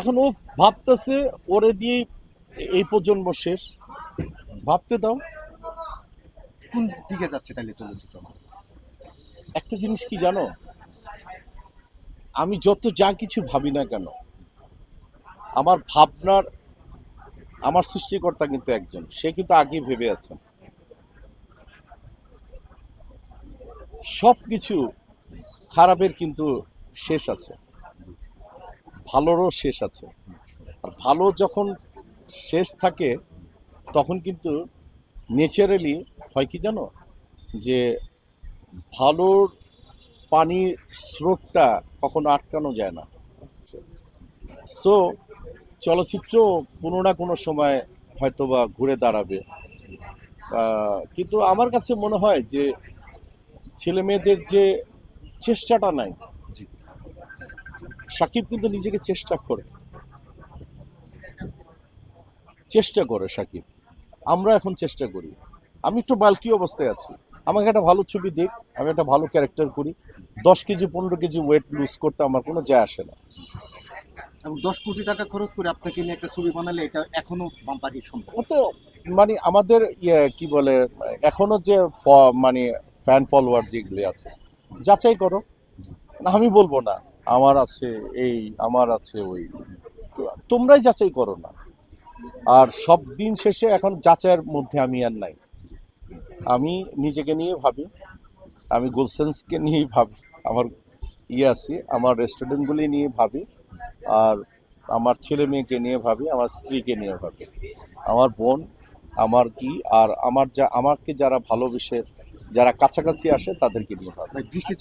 এখন ও ভাবতেছে ওরে দিয়ে এই প্রজন্ম শেষ। ভাবতে দাও। কোন দিকে যাচ্ছে তাহলে চলচ্চিত্র একটা জিনিস কি জানো? আমি যত যা কিছু ভাবি না কেন আমার ভাবনার আমার সৃষ্টিকর্তা কিন্তু একজন। সে কিন্তু আগে ভেবে আছেন সব কিছু খারাপের কিন্তু শেষ আছে। ভালোরও শেষ আছে। আর ভালো যখন শেষ থাকে, তখন কিন্তু ন্যাচারালি হয় কি জানো? যে ভালোর পানির স্রোতটা কখনো আটকানো যায় না। সো চলচ্চিত্র কোনো না কোনো সময় হয়তোবা ঘুরে দাঁড়াবে। কিন্তু আমার কাছে মনে হয় যে ছেলে মেয়েদের যে চেষ্টাটা নাই। সাকিব কিন্তু নিজেকে চেষ্টা করে। চেষ্টা করে সাকিব। আমরা এখন চেষ্টা করি। আমি একটু বালকি অবস্থায় আছি। আমাকে একটা ভালো ছবি দিক আমি একটা ভালো ক্যারেক্টার করি। দশ কেজি পনেরো কেজি ওয়েট লুজ করতে আমার কোনো যায় আসে না। এবং দশ কোটি টাকা খরচ করে আপনাকে নিয়ে একটা ছবি বানালে এটা এখনও বাম্পারি সম্ভব। তো মানে আমাদের ইয়ে কি বলে এখনও যে মানে ফ্যান ফলোয়ার যেগুলি আছে যাচাই করো। না আমি বলব না। আমার আছে এই, আমার আছে ওই। তোমরাই যাচাই করো না। আর সব দিন শেষে এখন যাচাইয়ের মধ্যে আমি আর নাই। আমি নিজেকে নিয়ে ভাবি, আমি গুলসেন্সকে নিয়েই ভাবি, আমার ইয়ে আছে, আমার রেস্টুরেন্টগুলি নিয়ে ভাবি, আর আমার ছেলে মেয়েকে নিয়ে ভাবি, আমার স্ত্রীকে নিয়ে ভাবি। আমার বোন, আমার কি, আর আমার যা, আমাকে যারা ভালোবেসে, যারা কাছাকাছি আসে তাদেরকে নিয়ে ভাবি। চলে